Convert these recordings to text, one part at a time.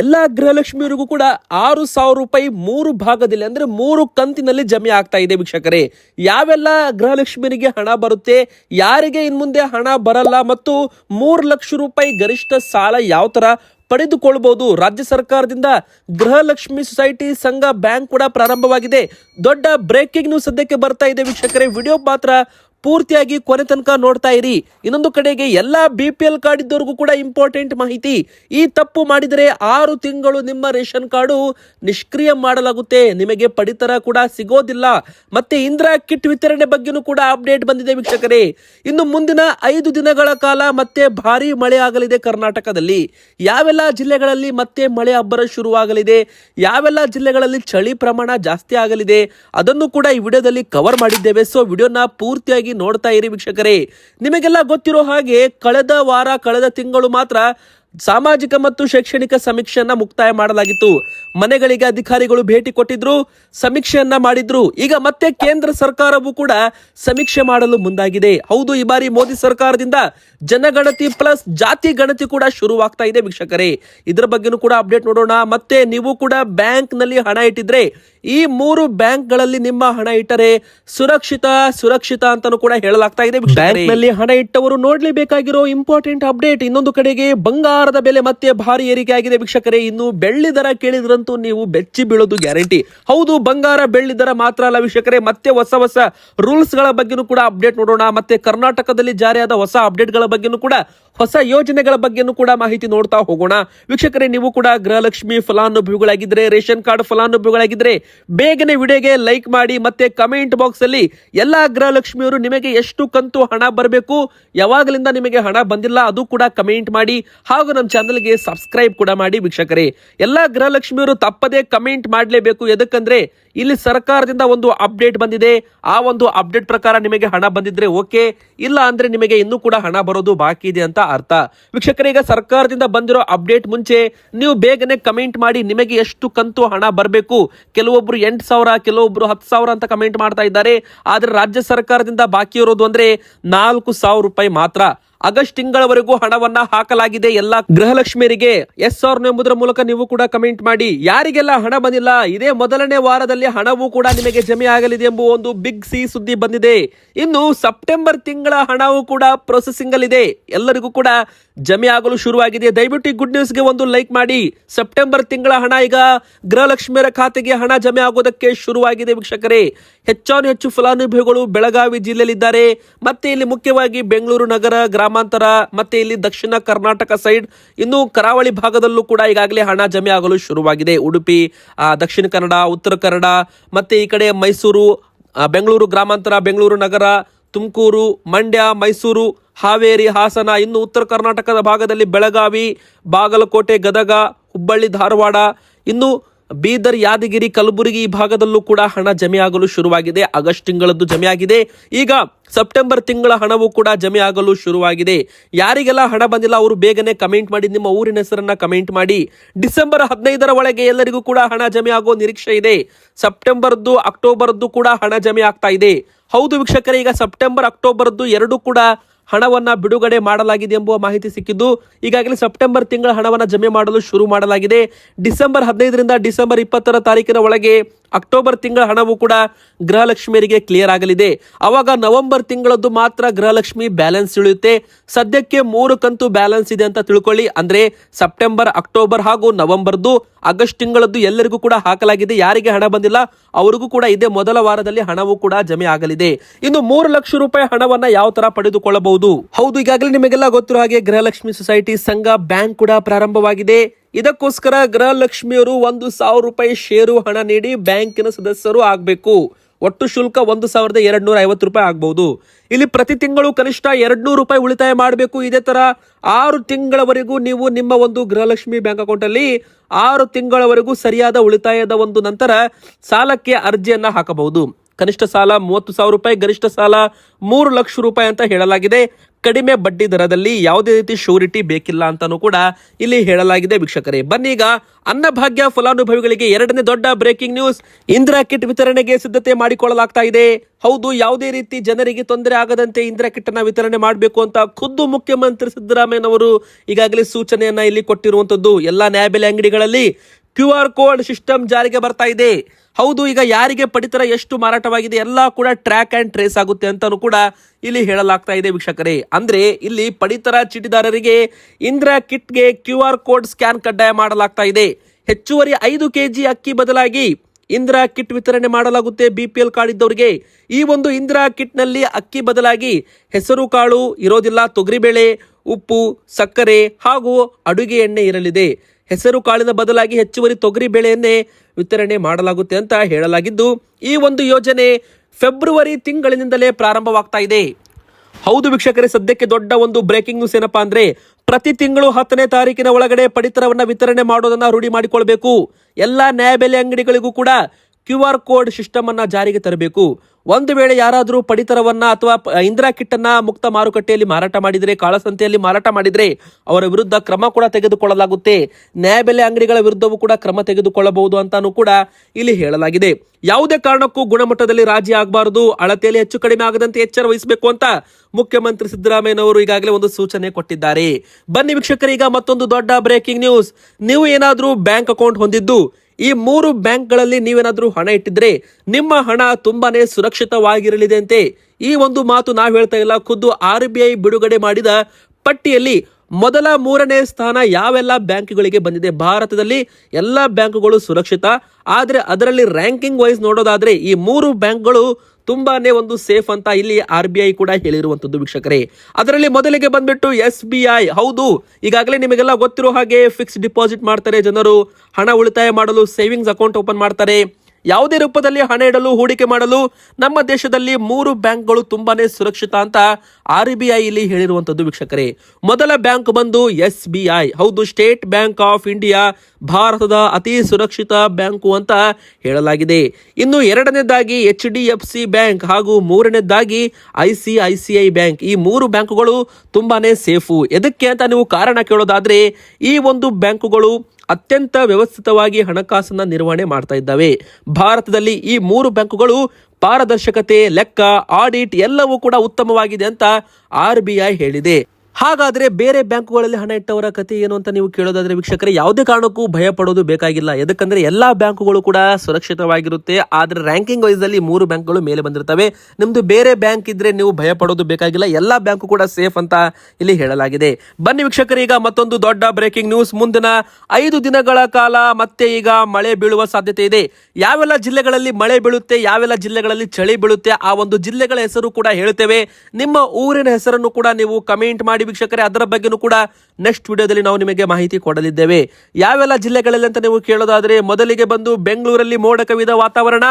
ಎಲ್ಲ ಗೃಹಲಕ್ಷ್ಮಿಯವರಿಗೂ ಕೂಡ ಆರು ಸಾವಿರ ರೂಪಾಯಿ ಮೂರು ಭಾಗದಲ್ಲಿ ಅಂದ್ರೆ ಮೂರು ಕಂತಿನಲ್ಲಿ ಜಮೆ ಆಗ್ತಾ ಇದೆ ವೀಕ್ಷಕರೇ. ಯಾವೆಲ್ಲ ಗೃಹಲಕ್ಷ್ಮಿಯರಿಗೆ ಹಣ ಬರುತ್ತೆ, ಯಾರಿಗೆ ಇನ್ಮುಂದೆ ಹಣ ಬರಲ್ಲ ಮತ್ತು ಮೂರು ಲಕ್ಷ ರೂಪಾಯಿ ಗರಿಷ್ಠ ಸಾಲ ಯಾವ ತರ ಪಡೆದುಕೊಳ್ಬಹುದು ರಾಜ್ಯ ಸರ್ಕಾರದಿಂದ ಗೃಹಲಕ್ಷ್ಮಿ ಸೊಸೈಟಿ ಸಂಘ ಬ್ಯಾಂಕ್ ಕೂಡ ಪ್ರಾರಂಭವಾಗಿದೆ. ದೊಡ್ಡ ಬ್ರೇಕಿಂಗ್ ನ್ಯೂಸ್ ಸದ್ಯಕ್ಕೆ ಬರ್ತಾ ಇದೆ ವೀಕ್ಷಕರೇ. ವಿಡಿಯೋ ಮಾತ್ರ ಪೂರ್ತಿಯಾಗಿ ಕೊನೆ ತನಕ ನೋಡ್ತಾ ಇರಿ. ಇನ್ನೊಂದು ಕಡೆಗೆ ಎಲ್ಲ ಬಿ ಪಿ ಎಲ್ ಕಾರ್ಡ್ ಇದ್ದವ್ರಿಗೂ ಕೂಡ ಇಂಪಾರ್ಟೆಂಟ್ ಮಾಹಿತಿ. ಈ ತಪ್ಪು ಮಾಡಿದರೆ ಆರು ತಿಂಗಳು ನಿಮ್ಮ ರೇಷನ್ ಕಾರ್ಡು ನಿಷ್ಕ್ರಿಯ ಮಾಡಲಾಗುತ್ತೆ. ನಿಮಗೆ ಪಡಿತರ ಕೂಡ ಸಿಗೋದಿಲ್ಲ. ಮತ್ತೆ ಇಂದಿರಾ ಕಿಟ್ ವಿತರಣೆ ಬಗ್ಗೆನೂ ಕೂಡ ಅಪ್ಡೇಟ್ ಬಂದಿದೆ ವೀಕ್ಷಕರೇ. ಇನ್ನು ಮುಂದಿನ ಐದು ದಿನಗಳ ಕಾಲ ಮತ್ತೆ ಭಾರಿ ಮಳೆ ಆಗಲಿದೆ ಕರ್ನಾಟಕದಲ್ಲಿ. ಯಾವೆಲ್ಲ ಜಿಲ್ಲೆಗಳಲ್ಲಿ ಮತ್ತೆ ಮಳೆ ಅಬ್ಬರ ಶುರುವಾಗಲಿದೆ? ಯಾವೆಲ್ಲ ಜಿಲ್ಲೆಗಳಲ್ಲಿ ಚಳಿ ಪ್ರಮಾಣ ಜಾಸ್ತಿ ಆಗಲಿದೆ? ಅದನ್ನು ಕೂಡ ಈ ವಿಡಿಯೋದಲ್ಲಿ ಕವರ್ ಮಾಡಿದ್ದೇವೆ. ಸೊ ವಿಡಿಯೋನ ಪೂರ್ತಿಯಾಗಿ ನೋಡ್ತಾ ಇರಿ ವೀಕ್ಷಕರೇ. ನಿಮಗೆಲ್ಲ ಗೊತ್ತಿರೋ ಹಾಗೆ ಕಳೆದ ವಾರ ಕಳೆದ ತಿಂಗಳು ಮಾತ್ರ ಸಾಮಾಜಿಕ ಮತ್ತು ಶೈಕ್ಷಣಿಕ ಸಮೀಕ್ಷೆಯನ್ನ ಮುಕ್ತಾಯ ಮಾಡಲಾಗಿತ್ತು. ಮನೆಗಳಿಗೆ ಅಧಿಕಾರಿಗಳು ಭೇಟಿ ಕೊಟ್ಟಿದ್ರು, ಸಮೀಕ್ಷೆಯನ್ನ ಮಾಡಿದ್ರು. ಈಗ ಮತ್ತೆ ಕೇಂದ್ರ ಸರ್ಕಾರವು ಕೂಡ ಸಮೀಕ್ಷೆ ಮಾಡಲು ಮುಂದಾಗಿದೆ. ಹೌದು, ಈ ಬಾರಿ ಮೋದಿ ಸರ್ಕಾರದಿಂದ ಜನಗಣತಿ ಪ್ಲಸ್ ಜಾತಿ ಗಣತಿ ಕೂಡ ಶುರುವಾಗ್ತಾ ಇದೆ ವೀಕ್ಷಕರೇ. ಇದರ ಬಗ್ಗೆನೂ ಕೂಡ ಅಪ್ಡೇಟ್ ನೋಡೋಣ. ಮತ್ತೆ ನೀವು ಕೂಡ ಬ್ಯಾಂಕ್ನಲ್ಲಿ ಹಣ ಇಟ್ಟಿದ್ರೆ, ಈ ಮೂರು ಬ್ಯಾಂಕ್ಗಳಲ್ಲಿ ನಿಮ್ಮ ಹಣ ಇಟ್ಟರೆ ಸುರಕ್ಷಿತ ಸುರಕ್ಷಿತ ಅಂತಾನೂ ಕೂಡ ಹೇಳಲಾಗ್ತಾ ಇದೆ ಬ್ಯಾಂಕ್ನಲ್ಲಿ ಹಣ ಇಟ್ಟವರು ನೋಡ್ಲೇಬೇಕಾಗಿರೋ ಇಂಪಾರ್ಟೆಂಟ್ ಅಪ್ಡೇಟ್ ಇನ್ನೊಂದು ಕಡೆಗೆ ಬಂಗಾರದ ಬೆಲೆ ಮತ್ತೆ ಭಾರಿ ಏರಿಕೆ ಆಗಿದೆ ವೀಕ್ಷಕರೇ. ಇನ್ನು ಬೆಳ್ಳಿ ದರ ಕೇಳಿದ್ರಂತೂ ನೀವು ಬೆಚ್ಚಿ ಬೀಳೋದು ಗ್ಯಾರಂಟಿ. ಹೌದು, ಬಂಗಾರ, ಬೆಳ್ಳಿ ದರ ಮಾತ್ರ ಅಲ್ಲ ವೀಕ್ಷಕರೇ. ಮತ್ತೆ ಹೊಸ ಹೊಸ ರೂಲ್ಸ್ಗಳ ಬಗ್ಗೆನೂ ಕೂಡ ಅಪ್ಡೇಟ್ ನೋಡೋಣ. ಮತ್ತೆ ಕರ್ನಾಟಕದಲ್ಲಿ ಜಾರಿಯಾದ ಹೊಸ ಅಪ್ಡೇಟ್ಗಳ ಬಗ್ಗೆನೂ ಕೂಡ, ಹೊಸ ಯೋಜನೆಗಳ ಬಗ್ಗೆನೂ ಕೂಡ ಮಾಹಿತಿ ನೋಡ್ತಾ ಹೋಗೋಣ. ವೀಕ್ಷಕರೇ, ನೀವು ಕೂಡ ಗೃಹಲಕ್ಷ್ಮಿ ಫಲಾನುಭವಿಗಳಾಗಿದ್ರೆ, ರೇಷನ್ ಕಾರ್ಡ್ ಫಲಾನುಭವಿಗಳಾಗಿದ್ರೆ, ಬೇಗನೆ ವಿಡಿಯೋಗೆ ಲೈಕ್ ಮಾಡಿ ಮತ್ತೆ ಕಮೆಂಟ್ ಬಾಕ್ಸ್ ಅಲ್ಲಿ ಎಲ್ಲಾ ಗೃಹಲಕ್ಷ್ಮಿಯವರು ನಿಮಗೆ ಎಷ್ಟು ಕಂತು ಹಣ ಬರಬೇಕು, ಯಾವಾಗಲಿಂದ ನಿಮಗೆ ಹಣ ಬಂದಿಲ್ಲ ಅದು ಕೂಡ ಕಮೆಂಟ್ ಮಾಡಿ. ಹಾಗೂ ನಮ್ಮ ಚಾನಲ್ಗೆ ಸಬ್ಸ್ಕ್ರೈಬ್ ಕೂಡ ಮಾಡಿ ವೀಕ್ಷಕರೇ. ಎಲ್ಲ ಗೃಹಲಕ್ಷ್ಮಿಯವರು ತಪ್ಪದೇ ಕಮೆಂಟ್ ಮಾಡಲೇಬೇಕು. ಎದಕ್ಕಂದ್ರೆ ಇಲ್ಲಿ ಸರ್ಕಾರದಿಂದ ಒಂದು ಅಪ್ಡೇಟ್ ಬಂದಿದೆ. ಆ ಒಂದು ಅಪ್ಡೇಟ್ ಪ್ರಕಾರ ನಿಮಗೆ ಹಣ ಬಂದಿದ್ರೆ ಓಕೆ. ಇಲ್ಲ ಅಂದ್ರೆ ನಿಮಗೆ ಇನ್ನೂ ಕೂಡ ಹಣ ಬರೋದು ಬಾಕಿ ಇದೆ ಅಂತ ಅರ್ಥ. ವೀಕ್ಷಕರೇ, ಈಗ ಸರ್ಕಾರದಿಂದ ಬಂದಿರೋ ಅಪ್ಡೇಟ್ ಮುಂಚೆ ನೀವು ಬೇಗನೆ ಕಮೆಂಟ್ ಮಾಡಿ ನಿಮಗೆ ಎಷ್ಟು ಕಂತು ಹಣ ಬರಬೇಕು. ಕೆಲವೊಬ್ರು ಎಂಟು ಸಾವಿರ, ಕೆಲವೊಬ್ರು ಹತ್ತು ಸಾವಿರ ಅಂತ ಕಮೆಂಟ್ ಮಾಡ್ತಾ ಇದ್ದಾರೆ. ಆದ್ರೆ ರಾಜ್ಯ ಸರ್ಕಾರದಿಂದ ಬಾಕಿ ಇರೋದು ಅಂದ್ರೆ ನಾಲ್ಕು ಸಾವಿರ ರೂಪಾಯಿ ಮಾತ್ರ. ಆಗಸ್ಟ್ ತಿಂಗಳವರೆಗೂ ಹಣವನ್ನ ಹಾಕಲಾಗಿದೆ ಎಲ್ಲ ಗೃಹಲಕ್ಷ್ಮಿಯರಿಗೆ. ಎಸ್ ಆರ್ ಎಂಬುದರ ಮೂಲಕ ನೀವು ಕೂಡ ಕಮೆಂಟ್ ಮಾಡಿ. ಯಾರಿಗೆಲ್ಲ ಹಣ ಬಂದಿಲ್ಲ, ಇದೇ ಮೊದಲನೇ ವಾರದಲ್ಲಿ ಹಣವೂ ಕೂಡ ನಿಮಗೆ ಜಮೆ ಆಗಲಿದೆ ಎಂಬ ಒಂದು ಬಿಗ್ ಸಿ ಸುದ್ದಿ ಬಂದಿದೆ. ಇನ್ನು ಸೆಪ್ಟೆಂಬರ್ ತಿಂಗಳ ಹಣವೂ ಕೂಡ ಪ್ರೊಸೆಸಿಂಗ್ ಅಲ್ಲಿದೆ. ಎಲ್ಲರಿಗೂ ಕೂಡ ಜಮೆ ಆಗಲು ಶುರುವಾಗಿದೆ. ದಯವಿಟ್ಟು ಗುಡ್ ಗುಡ್ ನ್ಯೂಸ್ಗೆ ಒಂದು ಲೈಕ್ ಮಾಡಿ. ಸೆಪ್ಟೆಂಬರ್ ತಿಂಗಳ ಹಣ ಈಗ ಗೃಹಲಕ್ಷ್ಮಿಯರ ಖಾತೆಗೆ ಹಣ ಜಮೆ ಆಗೋದಕ್ಕೆ ಶುರುವಾಗಿದೆ ವೀಕ್ಷಕರೇ. ಹೆಚ್ಚಾನು ಹೆಚ್ಚು ಫಲಾನುಭವಿಗಳು ಬೆಳಗಾವಿ ಜಿಲ್ಲೆಯಲ್ಲಿದ್ದಾರೆ. ಮತ್ತೆ ಇಲ್ಲಿ ಮುಖ್ಯವಾಗಿ ಬೆಂಗಳೂರು ನಗರ ಗ್ರಾಮಾಂತರ, ಮತ್ತೆ ಇಲ್ಲಿ ದಕ್ಷಿಣ ಕರ್ನಾಟಕ ಸೈಡ್, ಇನ್ನು ಕರಾವಳಿ ಭಾಗದಲ್ಲೂ ಕೂಡ ಈಗಾಗಲೇ ಹಣ ಜಮೆ ಆಗಲು ಶುರುವಾಗಿದೆ. ಉಡುಪಿ ದಕ್ಷಿಣ ಕನ್ನಡ, ಉತ್ತರ ಕನ್ನಡ, ಮತ್ತೆ ಈ ಕಡೆ ಮೈಸೂರು ಬೆಂಗಳೂರು ಗ್ರಾಮಾಂತರ, ಬೆಂಗಳೂರು ನಗರ, ತುಮಕೂರು, ಮಂಡ್ಯ, ಮೈಸೂರು, ಹಾವೇರಿ, ಹಾಸನ, ಇನ್ನು ಉತ್ತರ ಕರ್ನಾಟಕದ ಭಾಗದಲ್ಲಿ ಬೆಳಗಾವಿ, ಬಾಗಲಕೋಟೆ, ಗದಗ, ಹುಬ್ಬಳ್ಳಿ, ಧಾರವಾಡ, ಇನ್ನು ಬೀದರ್, ಯಾದಗಿರಿ, ಕಲಬುರಗಿ ಈ ಭಾಗದಲ್ಲೂ ಕೂಡ ಹಣ ಜಮೆ ಆಗಲು ಶುರುವಾಗಿದೆ. ಆಗಸ್ಟ್ ತಿಂಗಳದ್ದು ಜಮೆ ಆಗಿದೆ ಈಗ ಸೆಪ್ಟೆಂಬರ್ ತಿಂಗಳ ಹಣವೂ ಕೂಡ ಜಮೆ ಆಗಲು ಶುರುವಾಗಿದೆ. ಯಾರಿಗೆಲ್ಲ ಹಣ ಬಂದಿಲ್ಲ ಅವರು ಬೇಗನೆ ಕಮೆಂಟ್ ಮಾಡಿ, ನಿಮ್ಮ ಊರಿನ ಹೆಸರನ್ನ ಕಮೆಂಟ್ ಮಾಡಿ. ಡಿಸೆಂಬರ್ ಹದಿನೈದರ ಒಳಗೆ ಎಲ್ಲರಿಗೂ ಕೂಡ ಹಣ ಜಮೆ ಆಗೋ ನಿರೀಕ್ಷೆ ಇದೆ. ಸೆಪ್ಟೆಂಬರ್ದು, ಅಕ್ಟೋಬರ್ದು ಕೂಡ ಹಣ ಜಮೆ ಆಗ್ತಾ ಇದೆ. ಹೌದು ವೀಕ್ಷಕರೇ, ಈಗ ಸೆಪ್ಟೆಂಬರ್, ಅಕ್ಟೋಬರ್ದು ಎರಡು ಕೂಡ ಹಣವನ್ನ ಬಿಡುಗಡೆ ಮಾಡಲಾಗಿದೆ ಎಂಬುವ ಮಾಹಿತಿ ಸಿಕ್ಕಿದ್ದು, ಈಗಾಗಲೇ ಸೆಪ್ಟೆಂಬರ್ ತಿಂಗಳ ಹಣವನ್ನ ಜಮೆ ಮಾಡಲು ಶುರು ಮಾಡಲಾಗಿದೆ. ಡಿಸೆಂಬರ್ ಹದಿನೈದರಿಂದ ಡಿಸೆಂಬರ್ ಇಪ್ಪತ್ತರ ತಾರೀಕಿನ ಒಳಗೆ ಅಕ್ಟೋಬರ್ ತಿಂಗಳ ಹಣವು ಕೂಡ ಗೃಹಲಕ್ಷ್ಮಿಯರಿಗೆ ಕ್ಲಿಯರ್ ಆಗಲಿದೆ. ಅವಾಗ ನವೆಂಬರ್ ತಿಂಗಳದ್ದು ಮಾತ್ರ ಗೃಹಲಕ್ಷ್ಮಿ ಬ್ಯಾಲೆನ್ಸ್ ಇಳಿಯುತ್ತೆ. ಸದ್ಯಕ್ಕೆ ಮೂರು ಕಂತು ಬ್ಯಾಲೆನ್ಸ್ ಇದೆ ಅಂತ ತಿಳ್ಕೊಳ್ಳಿ. ಅಂದ್ರೆ ಸೆಪ್ಟೆಂಬರ್, ಅಕ್ಟೋಬರ್ ಹಾಗೂ ನವೆಂಬರ್ದು ಆಗಸ್ಟ್ ತಿಂಗಳದ್ದು ಎಲ್ಲರಿಗೂ ಕೂಡ ಹಾಕಲಾಗಿದೆ. ಯಾರಿಗೆ ಹಣ ಬಂದಿಲ್ಲ, ಅವರಿಗೂ ಕೂಡ ಇದೇ. ಮೊದಲ ವಾರದಲ್ಲಿ ಹಣವು ಕೂಡ ಜಮೆ ಆಗಲಿದೆ. ಇನ್ನು ಮೂರು ಲಕ್ಷ ರೂಪಾಯಿ ಹಣವನ್ನ ಯಾವ ತರ ಪಡೆದುಕೊಳ್ಳಬಹುದು? ಹೌದು, ಈಗಾಗಲೇ ನಿಮಗೆಲ್ಲ ಗೊತ್ತಿರೋ ಹಾಗೆ ಗೃಹಲಕ್ಷ್ಮಿ ಸೊಸೈಟಿ ಸಂಘ ಬ್ಯಾಂಕ್ ಕೂಡ ಪ್ರಾರಂಭವಾಗಿದೆ. ಇದಕ್ಕೋಸ್ಕರ ಗೃಹಲಕ್ಷ್ಮಿಯವರು ಒಂದು ಸಾವಿರ ರೂಪಾಯಿ ಷೇರು ಹಣ ನೀಡಿ ಬ್ಯಾಂಕಿನ ಸದಸ್ಯರು ಆಗಬೇಕು. ಒಟ್ಟು ಶುಲ್ಕ ಒಂದು ಸಾವಿರದ ಎರಡ್ ನೂರ ಐವತ್ತು ರೂಪಾಯಿ ಆಗಬಹುದು ಇಲ್ಲಿ ಪ್ರತಿ ತಿಂಗಳು ಕನಿಷ್ಠ ಎರಡ್ ನೂರು ರೂಪಾಯಿ ಉಳಿತಾಯ ಮಾಡಬೇಕು. ಇದೇ ತರ ಆರು ತಿಂಗಳವರೆಗೂ ನೀವು ನಿಮ್ಮ ಒಂದು ಗೃಹಲಕ್ಷ್ಮಿ ಬ್ಯಾಂಕ್ ಅಕೌಂಟ್ ಅಲ್ಲಿ ಆರು ತಿಂಗಳವರೆಗೂ ಸರಿಯಾದ ಉಳಿತಾಯದ ಒಂದು ನಂತರ ಸಾಲಕ್ಕೆ ಅರ್ಜಿಯನ್ನ ಹಾಕಬಹುದು. ಕನಿಷ್ಠ ಸಾಲ ಮೂವತ್ತು ಸಾವಿರ ರೂಪಾಯಿ, ಗರಿಷ್ಠ ಸಾಲ ಮೂರು ಲಕ್ಷ ರೂಪಾಯಿ ಅಂತ ಹೇಳಲಾಗಿದೆ. ಕಡಿಮೆ ಬಡ್ಡಿ ದರದಲ್ಲಿ ಯಾವುದೇ ರೀತಿ ಶ್ಯೂರಿಟಿ ಬೇಕಿಲ್ಲ ಅಂತಾನೂ ಕೂಡ ಇಲ್ಲಿ ಹೇಳಲಾಗಿದೆ ವೀಕ್ಷಕರೇ. ಬನ್ನೀಗ ಅನ್ನಭಾಗ್ಯ ಫಲಾನುಭವಿಗಳಿಗೆ ಎರಡನೇ ದೊಡ್ಡ ಬ್ರೇಕಿಂಗ್ ನ್ಯೂಸ್. ಇಂದಿರಾ ಕಿಟ್ ವಿತರಣೆಗೆ ಸಿದ್ಧತೆ ಮಾಡಿಕೊಳ್ಳಲಾಗ್ತಾ ಇದೆ. ಹೌದು, ಯಾವುದೇ ರೀತಿ ಜನರಿಗೆ ತೊಂದರೆ ಆಗದಂತೆ ಇಂದಿರಾ ಕಿಟ್ ಅನ್ನ ವಿತರಣೆ ಮಾಡಬೇಕು ಅಂತ ಖುದ್ದು ಮುಖ್ಯಮಂತ್ರಿ ಸಿದ್ದರಾಮಯ್ಯನವರು ಈಗಾಗಲೇ ಸೂಚನೆಯನ್ನ ಇಲ್ಲಿ ಕೊಟ್ಟಿರುವಂತದ್ದು. ಎಲ್ಲಾ ನ್ಯಾಯಬೆಲೆ ಅಂಗಡಿಗಳಲ್ಲಿ ಕ್ಯೂ ಆರ್ ಕೋಡ್ ಸಿಸ್ಟಮ್ ಜಾರಿಗೆ ಬರ್ತಾ ಇದೆ. ಹೌದು, ಈಗ ಯಾರಿಗೆ ಪಡಿತರ ಎಷ್ಟು ಮಾರಾಟವಾಗಿದೆ ಎಲ್ಲ ಕೂಡ ಟ್ರ್ಯಾಕ್ ಅಂಡ್ ಟ್ರೇಸ್ ಆಗುತ್ತೆ ಅಂತಲೂ ಕೂಡ ಇಲ್ಲಿ ಹೇಳಲಾಗ್ತಾ ಇದೆ ವೀಕ್ಷಕರೇ. ಅಂದ್ರೆ ಇಲ್ಲಿ ಪಡಿತರ ಚೀಟಿದಾರರಿಗೆ ಇಂದ್ರ ಕಿಟ್ಗೆ ಕ್ಯೂ ಆರ್ ಕೋಡ್ ಸ್ಕ್ಯಾನ್ ಕಡ್ಡಾಯ ಮಾಡಲಾಗ್ತಾ ಇದೆ. ಹೆಚ್ಚುವರಿ ಐದು ಕೆಜಿ ಅಕ್ಕಿ ಬದಲಾಗಿ ಇಂದಿರಾ ಕಿಟ್ ವಿತರಣೆ ಮಾಡಲಾಗುತ್ತೆ. ಬಿಪಿಎಲ್ ಕಾರ್ಡ್ ಇದ್ದವರಿಗೆ ಈ ಒಂದು ಇಂದಿರಾ ಕಿಟ್ನಲ್ಲಿ ಅಕ್ಕಿ ಬದಲಾಗಿ ಹೆಸರು, ಕಾಳು ಇರೋದಿಲ್ಲ. ತೊಗರಿಬೇಳೆ, ಉಪ್ಪು, ಸಕ್ಕರೆ ಹಾಗೂ ಅಡುಗೆ ಎಣ್ಣೆ ಇರಲಿದೆ. ಹೆಸರು, ಕಾಳಿನ ಬದಲಾಗಿ ಹೆಚ್ಚುವರಿ ತೊಗರಿ ಬೇಳೆಯನ್ನೇ ವಿತರಣೆ ಮಾಡಲಾಗುತ್ತೆ ಅಂತ ಹೇಳಲಾಗಿದ್ದು, ಈ ಒಂದು ಯೋಜನೆ ಫೆಬ್ರವರಿ ತಿಂಗಳಿನಿಂದಲೇ ಪ್ರಾರಂಭವಾಗ್ತಾ ಇದೆ. ಹೌದು ವೀಕ್ಷಕರೇ, ಸದ್ಯಕ್ಕೆ ದೊಡ್ಡ ಒಂದು ಬ್ರೇಕಿಂಗ್ ನ್ಯೂಸ್ ಏನಪ್ಪಾ ಅಂದ್ರೆ ಪ್ರತಿ ತಿಂಗಳು ಹತ್ತನೇ ತಾರೀಕಿನ ಒಳಗಡೆ ಪಡಿತರವನ್ನ ವಿತರಣೆ ಮಾಡೋದನ್ನ ರೂಢಿ ಮಾಡಿಕೊಳ್ಬೇಕು. ಎಲ್ಲಾ ನ್ಯಾಯಬೆಲೆ ಅಂಗಡಿಗಳಿಗೂ ಕೂಡ ಕ್ಯೂ ಆರ್ ಕೋಡ್ ಸಿಸ್ಟಮ್ ಅನ್ನ ಜಾರಿಗೆ ತರಬೇಕು. ಒಂದು ವೇಳೆ ಯಾರಾದರೂ ಪಡಿತರವನ್ನ ಅಥವಾ ಇಂದಿರಾ ಕಿಟ್ ಮುಕ್ತ ಮಾರುಕಟ್ಟೆಯಲ್ಲಿ ಮಾರಾಟ ಮಾಡಿದರೆ, ಕಾಳಸಂತೆಯಲ್ಲಿ ಮಾರಾಟ ಮಾಡಿದರೆ ಅವರ ವಿರುದ್ಧ ಕ್ರಮ ಕೂಡ ತೆಗೆದುಕೊಳ್ಳಲಾಗುತ್ತೆ. ನ್ಯಾಯಬೆಲೆ ಅಂಗಡಿಗಳ ವಿರುದ್ಧವೂ ಕೂಡ ಕ್ರಮ ತೆಗೆದುಕೊಳ್ಳಬಹುದು ಅಂತಾನೂ ಕೂಡ ಇಲ್ಲಿ ಹೇಳಲಾಗಿದೆ. ಯಾವುದೇ ಕಾರಣಕ್ಕೂ ಗುಣಮಟ್ಟದಲ್ಲಿ ರಾಜಿ ಆಗಬಾರದು. ಅಳತೆಯಲ್ಲಿ ಹೆಚ್ಚು ಕಡಿಮೆ ಆಗದಂತೆ ಎಚ್ಚರ ವಹಿಸಬೇಕು ಅಂತ ಮುಖ್ಯಮಂತ್ರಿ ಸಿದ್ದರಾಮಯ್ಯನವರು ಈಗಾಗಲೇ ಒಂದು ಸೂಚನೆ ಕೊಟ್ಟಿದ್ದಾರೆ. ಬನ್ನಿ ವೀಕ್ಷಕರೀಗ ಮತ್ತೊಂದು ದೊಡ್ಡ ಬ್ರೇಕಿಂಗ್ ನ್ಯೂಸ್ ನೀವು ಏನಾದರೂ ಬ್ಯಾಂಕ್ ಅಕೌಂಟ್ ಹೊಂದಿದ್ದು ಈ ಮೂರು ಬ್ಯಾಂಕ್ಗಳಲ್ಲಿ ನೀವೇನಾದರೂ ಹಣ ಇಟ್ಟಿದ್ರೆ ನಿಮ್ಮ ಹಣ ತುಂಬಾನೇ ಸುರಕ್ಷಿತವಾಗಿರಲಿದೆ ಅಂತೆ ಈ ಒಂದು ಮಾತು ನಾವು ಹೇಳ್ತಾ ಇಲ್ಲ. ಖುದ್ದು ಆರ್ ಬಿ ಐ ಬಿಡುಗಡೆ ಮಾಡಿದ ಪಟ್ಟಿಯಲ್ಲಿ ಮೊದಲ ಮೂರನೇ ಸ್ಥಾನ ಯಾವೆಲ್ಲ ಬ್ಯಾಂಕ್ಗಳಿಗೆ ಬಂದಿದೆ. ಭಾರತದಲ್ಲಿ ಎಲ್ಲ ಬ್ಯಾಂಕುಗಳು ಸುರಕ್ಷಿತ. ಆದರೆ ಅದರಲ್ಲಿ ರ್ಯಾಂಕಿಂಗ್ ವೈಸ್ ನೋಡೋದಾದ್ರೆ ಈ ಮೂರು ಬ್ಯಾಂಕ್ಗಳು ತುಂಬಾನೇ ಒಂದು ಸೇಫ್ ಅಂತ ಇಲ್ಲಿ ಆರ್ ಬಿ ಐ ಕೂಡ ಹೇಳಿರುವಂತದ್ದು ವೀಕ್ಷಕರೇ. ಅದರಲ್ಲಿ ಮೊದಲಿಗೆ ಬಂದ್ಬಿಟ್ಟು ಎಸ್ ಬಿ ಐ. ಹೌದು, ಈಗಾಗಲೇ ನಿಮಗೆಲ್ಲ ಗೊತ್ತಿರೋ ಹಾಗೆ ಫಿಕ್ಸ್ ಡಿಪಾಸಿಟ್ ಮಾಡ್ತಾರೆ ಜನರು. ಹಣ ಉಳಿತಾಯ ಮಾಡಲು ಸೇವಿಂಗ್ಸ್ ಅಕೌಂಟ್ ಓಪನ್ ಮಾಡ್ತಾರೆ. ಯಾವುದೇ ರೂಪದಲ್ಲಿ ಹಣ ಇಡಲು, ಹೂಡಿಕೆ ಮಾಡಲು ನಮ್ಮ ದೇಶದಲ್ಲಿ ಮೂರು ಬ್ಯಾಂಕ್ಗಳು ತುಂಬಾನೇ ಸುರಕ್ಷಿತ ಅಂತ ಆರ್ ಬಿ ಐ ಇಲ್ಲಿ ಹೇಳಿರುವಂತದ್ದು ವೀಕ್ಷಕರೇ. ಮೊದಲ ಬ್ಯಾಂಕ್ ಬಂದು ಎಸ್ ಬಿ ಐ. ಹೌದು, ಸ್ಟೇಟ್ ಬ್ಯಾಂಕ್ ಆಫ್ ಇಂಡಿಯಾ, ಭಾರತದ ಅತಿ ಸುರಕ್ಷಿತ ಬ್ಯಾಂಕು ಅಂತ ಹೇಳಲಾಗಿದೆ. ಇನ್ನು ಎರಡನೇದಾಗಿ H D F C bank ಹಾಗೂ ಮೂರನೇದಾಗಿ I C I C I bank. ಈ ಮೂರು ಬ್ಯಾಂಕುಗಳು ತುಂಬಾನೇ ಸೇಫು. ಎದಕ್ಕೆ ಅಂತ ನೀವು ಕಾರಣ ಕೇಳೋದಾದ್ರೆ, ಈ ಒಂದು ಬ್ಯಾಂಕುಗಳು ಅತ್ಯಂತ ವ್ಯವಸ್ಥಿತವಾಗಿ ಹಣಕಾಸನ್ನ ನಿರ್ವಹಣೆ ಮಾಡ್ತಾ ಇದ್ದಾವೆ. ಭಾರತದಲ್ಲಿ ಈ ಮೂರು ಬ್ಯಾಂಕುಗಳು ಪಾರದರ್ಶಕತೆ, ಲೆಕ್ಕ, ಆಡಿಟ್ ಎಲ್ಲವೂ ಕೂಡ ಉತ್ತಮವಾಗಿದೆ ಅಂತ ಆರ್ ಹೇಳಿದೆ. ಹಾಗಾದ್ರೆ ಬೇರೆ ಬ್ಯಾಂಕುಗಳಲ್ಲಿ ಹಣ ಇಟ್ಟವರ ಕಥೆ ಏನು ಅಂತ ನೀವು ಕೇಳೋದಾದ್ರೆ ವೀಕ್ಷಕರೇ, ಯಾವುದೇ ಕಾರಣಕ್ಕೂ ಭಯ ಪಡೋದು ಬೇಕಾಗಿಲ್ಲ. ಯಾಕಂದ್ರೆ ಎಲ್ಲಾ ಬ್ಯಾಂಕುಗಳು ಕೂಡ ಸುರಕ್ಷಿತವಾಗಿರುತ್ತೆ. ಆದ್ರೆ ರ್ಯಾಂಕಿಂಗ್ ವೈಸ್ ಅಲ್ಲಿ ಮೂರು ಬ್ಯಾಂಕ್ಗಳು ಮೇಲೆ ಬಂದಿರ್ತವೆ. ನಿಮ್ದು ಬೇರೆ ಬ್ಯಾಂಕ್ ಇದ್ರೆ ನೀವು ಭಯ ಪಡೋದು ಬೇಕಾಗಿಲ್ಲ. ಎಲ್ಲಾ ಬ್ಯಾಂಕು ಕೂಡ ಸೇಫ್ ಅಂತ ಇಲ್ಲಿ ಹೇಳಲಾಗಿದೆ. ಬನ್ನಿ ವೀಕ್ಷಕರು, ಈಗ ಮತ್ತೊಂದು ದೊಡ್ಡ ಬ್ರೇಕಿಂಗ್ ನ್ಯೂಸ್ ಮುಂದಿನ ಐದು ದಿನಗಳ ಕಾಲ ಮತ್ತೆ ಈಗ ಮಳೆ ಬೀಳುವ ಸಾಧ್ಯತೆ ಇದೆ. ಯಾವೆಲ್ಲ ಜಿಲ್ಲೆಗಳಲ್ಲಿ ಮಳೆ ಬೀಳುತ್ತೆ, ಯಾವೆಲ್ಲ ಜಿಲ್ಲೆಗಳಲ್ಲಿ ಚಳಿ ಬೀಳುತ್ತೆ, ಆ ಒಂದು ಜಿಲ್ಲೆಗಳ ಹೆಸರು ಕೂಡ ಹೇಳುತ್ತೇವೆ. ನಿಮ್ಮ ಊರಿನ ಹೆಸರನ್ನು ಕೂಡ ನೀವು ಕಮೆಂಟ್ ಮಾಡಿ. ವೀಕ್ಷಕರೇ, ಅದರ ಬಗ್ಗೆನೂ ಕೂಡ ನೆಕ್ಸ್ಟ್ ವಿಡಿಯೋದಲ್ಲಿ ನಾವು ನಿಮಗೆ ಮಾಹಿತಿ ಕೊಡಲಿದ್ದೇವೆ. ಯಾವೆಲ್ಲ ಜಿಲ್ಲೆಗಳಲ್ಲಿ ಅಂತ ನೀವು ಕೇಳೋದಾದ್ರೆ, ಮೊದಲಿಗೆ ಬಂದು ಬೆಂಗಳೂರಲ್ಲಿ ಮೋಡ ಕವಿದ ವಾತಾವರಣ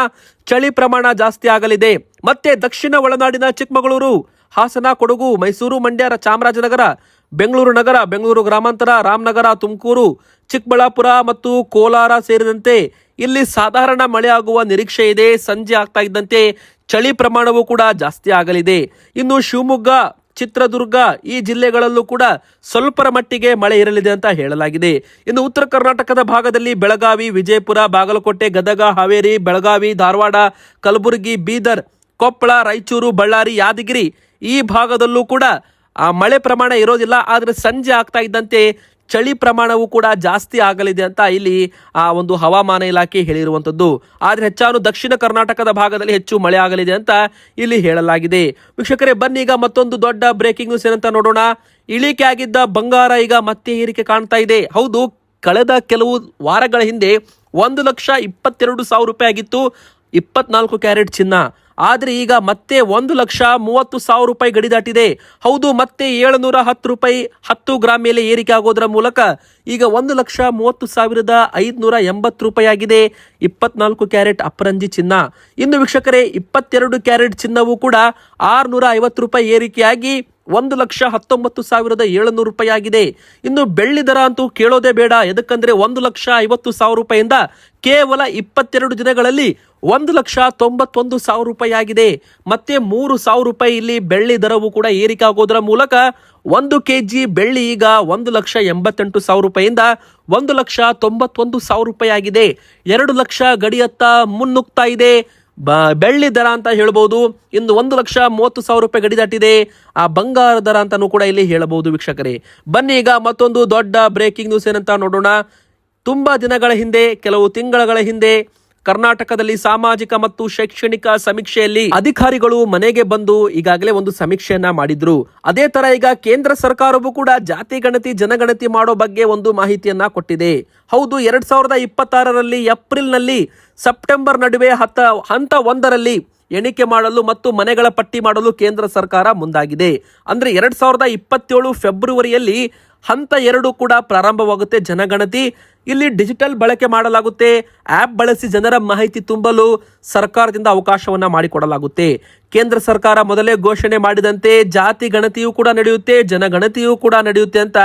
ಚಳಿ ಪ್ರಮಾಣ ಜಾಸ್ತಿ ಆಗಲಿದೆ. ಮತ್ತೆ ದಕ್ಷಿಣ ಒಳನಾಡಿನ ಚಿಕ್ಕಮಗಳೂರು, ಹಾಸನ, ಕೊಡಗು, ಮೈಸೂರು, ಮಂಡ್ಯ, ಚಾಮರಾಜನಗರ, ಬೆಂಗಳೂರು ನಗರ, ಬೆಂಗಳೂರು ಗ್ರಾಮಾಂತರ, ರಾಮನಗರ, ತುಮಕೂರು, ಚಿಕ್ಕಬಳ್ಳಾಪುರ ಮತ್ತು ಕೋಲಾರ ಸೇರಿದಂತೆ ಇಲ್ಲಿ ಸಾಧಾರಣ ಮಳೆ ಆಗುವ ನಿರೀಕ್ಷೆ ಇದೆ. ಸಂಜೆ ಆಗ್ತಾ ಇದ್ದಂತೆ ಚಳಿ ಪ್ರಮಾಣವೂ ಕೂಡ ಜಾಸ್ತಿ ಆಗಲಿದೆ. ಇನ್ನು ಶಿವಮೊಗ್ಗ ಚಿತ್ರದುರ್ಗ ಈ ಜಿಲ್ಲೆಗಳಲ್ಲೂ ಕೂಡ ಸ್ವಲ್ಪರ ಮಟ್ಟಿಗೆ ಮಳೆ ಇರಲಿದೆ ಅಂತ ಹೇಳಲಾಗಿದೆ. ಇನ್ನು ಉತ್ತರ ಕರ್ನಾಟಕದ ಭಾಗದಲ್ಲಿ ಬೆಳಗಾವಿ, ವಿಜಯಪುರ, ಬಾಗಲಕೋಟೆ, ಗದಗ, ಹಾವೇರಿ, ಬೆಳಗಾವಿ, ಧಾರವಾಡ, ಕಲಬುರಗಿ, ಬೀದರ್, ಕೊಪ್ಪಳ, ರಾಯಚೂರು, ಬಳ್ಳಾರಿ, ಯಾದಗಿರಿ ಈ ಭಾಗದಲ್ಲೂ ಕೂಡ ಆ ಮಳೆ ಪ್ರಮಾಣ ಇರೋದಿಲ್ಲ. ಆದರೆ ಸಂಜೆ ಆಗ್ತಾ ಇದ್ದಂತೆ ಚಳಿ ಪ್ರಮಾಣವೂ ಕೂಡ ಜಾಸ್ತಿ ಆಗಲಿದೆ ಅಂತ ಇಲ್ಲಿ ಆ ಒಂದು ಹವಾಮಾನ ಇಲಾಖೆ ಹೇಳಿರುವಂಥದ್ದು ಆದರೆ ಹೆಚ್ಚಾನು ದಕ್ಷಿಣ ಕರ್ನಾಟಕದ ಭಾಗದಲ್ಲಿ ಹೆಚ್ಚು ಮಳೆ ಆಗಲಿದೆ ಅಂತ ಇಲ್ಲಿ ಹೇಳಲಾಗಿದೆ. ವೀಕ್ಷಕರೇ, ಬನ್ನಿ ಈಗ ಮತ್ತೊಂದು ದೊಡ್ಡ ಬ್ರೇಕಿಂಗ್ ನ್ಯೂಸ್ ಏನಂತ ನೋಡೋಣ. ಇಳಿಕೆ ಆಗಿದ್ದ ಬಂಗಾರ ಈಗ ಮತ್ತೆ ಏರಿಕೆ ಕಾಣ್ತಾ ಇದೆ. ಹೌದು, ಕಳೆದ ಕೆಲವು ವಾರಗಳ ಹಿಂದೆ ಒಂದು ಲಕ್ಷ ಇಪ್ಪತ್ತೆರಡು ಸಾವಿರ ರೂಪಾಯಿ ಆಗಿತ್ತು. ಇಪ್ಪತ್ನಾಲ್ಕು ಕ್ಯಾರೆಟ್ ಚಿನ್ನ. ಆದ್ರೆ ಈಗ ಮತ್ತೆ ಒಂದು ಲಕ್ಷ ಮೂವತ್ತು ಸಾವಿರ ರೂಪಾಯಿ ಗಡಿ ದಾಟಿದೆ. ಹೌದು, ಮತ್ತೆ ಏಳುನೂರ ಹತ್ತು ರೂಪಾಯಿ ಹತ್ತು ಗ್ರಾಮ್ ಮೇಲೆ ಏರಿಕೆ ಆಗೋದ್ರ ಮೂಲಕ ಈಗ ಒಂದು ಲಕ್ಷ ಮೂವತ್ತು ಸಾವಿರದ ಐದುನೂರ ಎಂಬತ್ತು ರೂಪಾಯಿ ಆಗಿದೆ. ಇಪ್ಪತ್ನಾಲ್ಕು ಕ್ಯಾರೆಟ್ ಅಪರಂಜಿ ಚಿನ್ನ. ಇನ್ನು ವೀಕ್ಷಕರೇ, ಇಪ್ಪತ್ತೆರಡು ಕ್ಯಾರೆಟ್ ಚಿನ್ನವೂ ಕೂಡ ಆರುನೂರ ಐವತ್ತು ರೂಪಾಯಿ ಏರಿಕೆಯಾಗಿ ಒಂದು ಲಕ್ಷ ಹತ್ತೊಂಬತ್ತು ಸಾವಿರದ ಏಳುನೂರು ರೂಪಾಯಿ ಆಗಿದೆ. ಇನ್ನು ಬೆಳ್ಳಿ ದರ ಅಂತೂ ಕೇಳೋದೇ ಬೇಡ. ಎದಕ್ಕಂದ್ರೆ ಒಂದು ಲಕ್ಷ ಐವತ್ತು ಸಾವಿರ ರೂಪಾಯಿಯಿಂದ ಕೇವಲ ಇಪ್ಪತ್ತೆರಡು ದಿನಗಳಲ್ಲಿ ಒಂದು ಲಕ್ಷ ತೊಂಬತ್ತೊಂದು ಸಾವಿರ ರೂಪಾಯಿ ಆಗಿದೆ ಮತ್ತೆ ಮೂರು ಸಾವಿರ ರೂಪಾಯಿ ಇಲ್ಲಿ ಬೆಳ್ಳಿ ದರವು ಕೂಡ ಏರಿಕೆ ಆಗೋದರ ಮೂಲಕ ಒಂದು ಕೆ ಜಿ ಬೆಳ್ಳಿ ಈಗ ಒಂದು ಲಕ್ಷ ಎಂಬತ್ತೆಂಟು ಸಾವಿರ ರೂಪಾಯಿಯಿಂದ ಒಂದು ಲಕ್ಷ ತೊಂಬತ್ತೊಂದು ಸಾವಿರ ರೂಪಾಯಿ ಆಗಿದೆ ಎರಡು ಲಕ್ಷ ಗಡಿಯತ್ತ ಮುನ್ನುಗ್ತಾ ಇದೆ. ಬೆಳ್ಳಿ ದರ ಅಂತ ಹೇಳ್ಬೋದು. ಇನ್ನು ಒಂದು ಲಕ್ಷ ಮೂವತ್ತು ಸಾವಿರ ರೂಪಾಯಿ ಗಡಿ ದಾಟಿದೆ ಆ ಬಂಗಾರ ದರ ಅಂತಾನೂ ಕೂಡ ಇಲ್ಲಿ ಹೇಳಬಹುದು ವೀಕ್ಷಕರೇ. ಬನ್ನಿ ಈಗ ಮತ್ತೊಂದು ದೊಡ್ಡ ಬ್ರೇಕಿಂಗ್ ನ್ಯೂಸ್ ಏನಂತ ನೋಡೋಣ. ತುಂಬಾ ದಿನಗಳ ಹಿಂದೆ, ಕೆಲವು ತಿಂಗಳ ಹಿಂದೆ ಕರ್ನಾಟಕದಲ್ಲಿ ಸಾಮಾಜಿಕ ಮತ್ತು ಶೈಕ್ಷಣಿಕ ಸಮೀಕ್ಷೆಯಲ್ಲಿ ಅಧಿಕಾರಿಗಳು ಮನೆಗೆ ಬಂದು ಈಗಾಗಲೇ ಒಂದು ಸಮೀಕ್ಷೆಯನ್ನ ಮಾಡಿದ್ರು. ಅದೇ ತರ ಈಗ ಕೇಂದ್ರ ಸರ್ಕಾರವು ಕೂಡ ಜಾತಿ ಗಣತಿ, ಜನಗಣತಿ ಮಾಡೋ ಬಗ್ಗೆ ಒಂದು ಮಾಹಿತಿಯನ್ನ ಕೊಟ್ಟಿದೆ. ಹೌದು, ಎರಡ್ ಸಾವಿರದ ಇಪ್ಪತ್ತಾರರಲ್ಲಿ ಏಪ್ರಿಲ್ನಲ್ಲಿ ಸೆಪ್ಟೆಂಬರ್ ನಡುವೆ ಹತ್ತ, ಹಂತ ಒಂದರಲ್ಲಿ ಎಣಿಕೆ ಮಾಡಲು ಮತ್ತು ಮನೆಗಳ ಪಟ್ಟಿ ಮಾಡಲು ಕೇಂದ್ರ ಸರ್ಕಾರ ಮುಂದಾಗಿದೆ. ಅಂದ್ರೆ ಎರಡ್ ಸಾವಿರದ ಇಪ್ಪತ್ತೇಳು ಫೆಬ್ರವರಿಯಲ್ಲಿ ಹಂತ ಎರಡು ಕೂಡ ಪ್ರಾರಂಭವಾಗುತ್ತೆ ಜನಗಣತಿ. ಇಲ್ಲಿ ಡಿಜಿಟಲ್ ಬಳಕೆ ಮಾಡಲಾಗುತ್ತೆ. ಆ್ಯಪ್ ಬಳಸಿ ಜನರ ಮಾಹಿತಿ ತುಂಬಲು ಸರ್ಕಾರದಿಂದ ಅವಕಾಶವನ್ನ ಮಾಡಿಕೊಡಲಾಗುತ್ತೆ. ಕೇಂದ್ರ ಸರ್ಕಾರ ಮೊದಲೇ ಘೋಷಣೆ ಮಾಡಿದಂತೆ ಜಾತಿ ಗಣತಿಯೂ ಕೂಡ ನಡೆಯುತ್ತೆ, ಜನಗಣತಿಯೂ ಕೂಡ ನಡೆಯುತ್ತೆ ಅಂತ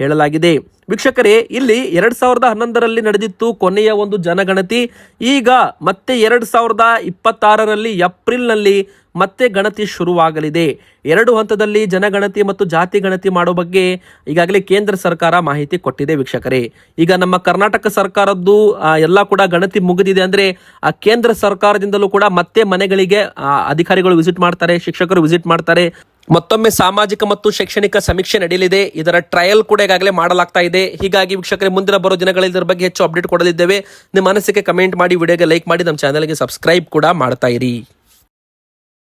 ಹೇಳಲಾಗಿದೆ. ವೀಕ್ಷಕರೇ, ಇಲ್ಲಿ ಎರಡ್ ಸಾವಿರದ ಹನ್ನೊಂದರಲ್ಲಿ ನಡೆದಿತ್ತು ಕೊನೆಯ ಒಂದು ಜನಗಣತಿ. ಈಗ ಮತ್ತೆ ಎರಡ್ ಸಾವಿರದ ಇಪ್ಪತ್ತಾರರಲ್ಲಿ ಏಪ್ರಿಲ್ನಲ್ಲಿ ಮತ್ತೆ ಗಣತಿ ಶುರುವಾಗಲಿದೆ. ಎರಡು ಹಂತದಲ್ಲಿ ಜನಗಣತಿ ಮತ್ತು ಜಾತಿ ಗಣತಿ ಮಾಡೋ ಬಗ್ಗೆ ಈಗಾಗಲೇ ಕೇಂದ್ರ ಸರ್ಕಾರ ಮಾಹಿತಿ ಕೊಟ್ಟಿದೆ ವೀಕ್ಷಕರೇ. ಈಗ ನಮ್ಮ ಕರ್ನಾಟಕ ಸರ್ಕಾರದ್ದು ಎಲ್ಲ ಕೂಡ ಗಣತಿ ಮುಗಿದಿದೆ ಅಂದ್ರೆ ಕೇಂದ್ರ ಸರ್ಕಾರದಿಂದಲೂ ಕೂಡ ಮತ್ತೆ ಮನೆಗಳಿಗೆ ಅಧಿಕಾರಿಗಳು ವಿಸಿಟ್ ಮಾಡ್ತಾರೆ, ಶಿಕ್ಷಕರು ವಿಸಿಟ್ ಮಾಡ್ತಾರೆ. ಮತ್ತೊಮ್ಮೆ ಸಾಮಾಜಿಕ ಮತ್ತು ಶೈಕ್ಷಣಿಕ ಸಮೀಕ್ಷೆ ನಡೆಯಲಿದೆ. ಇದರ ಟ್ರಯಲ್ ಕೂಡ ಈಗಾಗಲೇ ಮಾಡಲಾಗ್ತಾ ಇದೆ. ಹೀಗಾಗಿ ವೀಕ್ಷಕರೇ, ಮುಂದಿನ ಬರೋ ದಿನಗಳಲ್ಲಿ ಇದರ ಬಗ್ಗೆ ಹೆಚ್ಚು ಅಪ್ಡೇಟ್ ಕೊಡಲಿದ್ದೇವೆ. ನಿಮ್ಮ ಮನಸ್ಸಿಗೆ ಕಮೆಂಟ್ ಮಾಡಿ ವಿಡಿಯೋಗೆ ಲೈಕ್ ಮಾಡಿ, ನಮ್ಮ ಚಾನಲ್ಗೆ ಸಬ್ಸ್ಕ್ರೈಬ್ ಕೂಡ ಮಾಡ್ತಾ ಇರಿ.